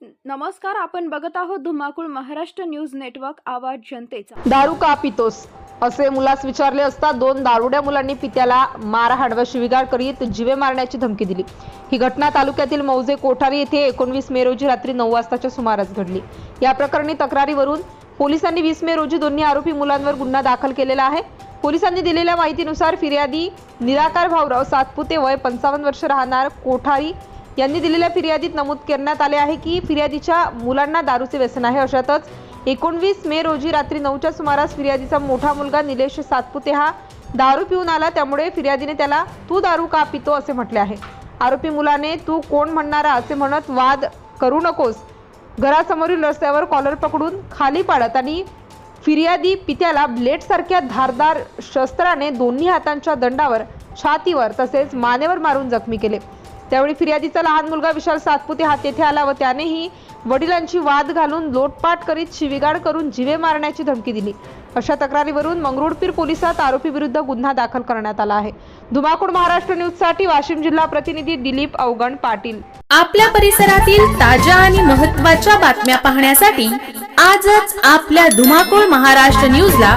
नमस्कार आपण बघत आहोत धुमाकूळ महाराष्ट्र न्यूज नेटवर्क आवाज जनतेचा. दारू का पितोस? असे मुलास विचारले असता दोन दारुड्या मुलांनी पित्याला मारहाण व शिविगाळ करीत जिवे मारण्याची धमकी दिली. ही घटना तालुक्यातील मौजे कोठारी येथे एकोणवीस मे रोजी रात्री नऊ वाजताच्या सुमारास घडली. या प्रकरणी तक्रारीवरून पोलिसांनी वीस मे रोजी दोन्ही आरोपी मुलांवर गुन्हा दाखल केलेला आहे. पोलिसांनी दिलेल्या माहितीनुसार फिर्यादी निराकार भाऊराव सातपुते वय पंचावन्न वर्ष राहणार कोठारी यांनी दिलेल्या फिर्यादीत नमूद करण्यात आले आहे की फिर्यादीच्या मुलांना दारूचे व्यसन आहे. अशातच एकोणवीस मे रोजी रात्री नऊच्या सुमारास फिर्यादीचा मोठा मुलगा निलेश सातपुते हा दारू पिऊन आला. त्यामुळे फिर्यादीने त्याला तू दारू का पितो? असे म्हटले आहे. आरोपी मुलाने तू कोण म्हणणारा? असे म्हणत वाद करू नकोस. घरासमोरील रस्त्यावर कॉलर पकडून खाली पाडत आणि फिर्यादी पित्याला ब्लेडसारख्या धारदार शस्त्राने दोन्ही हातांच्या दंडावर छातीवर तसेच मानेवर मारून जखमी केले. त्यावेळी फिर्यादीचा लहान मुलगा विशाल सातपुते हात तेथे आला व त्यानेही वडिलांची वाद घालून लोटपाट करीत शिवीगाळ करून जिवे मारण्याची धमकी दिली. अशा तक्रारीवरून मंगरुळपीर पोलिसात आरोपी विरुद्ध गुन्हा दाखल करण्यात आला आहे. धुमाकूळ महाराष्ट्र न्यूजसाठी वाशिम जिल्हा प्रतिनिधी दिलीप अवगण पाटील. आपल्या परिसरातील ताज्या आणि महत्त्वाच्या बातम्या पाहण्यासाठी आजच आपल्या धुमाकूळ महाराष्ट्र न्यूजला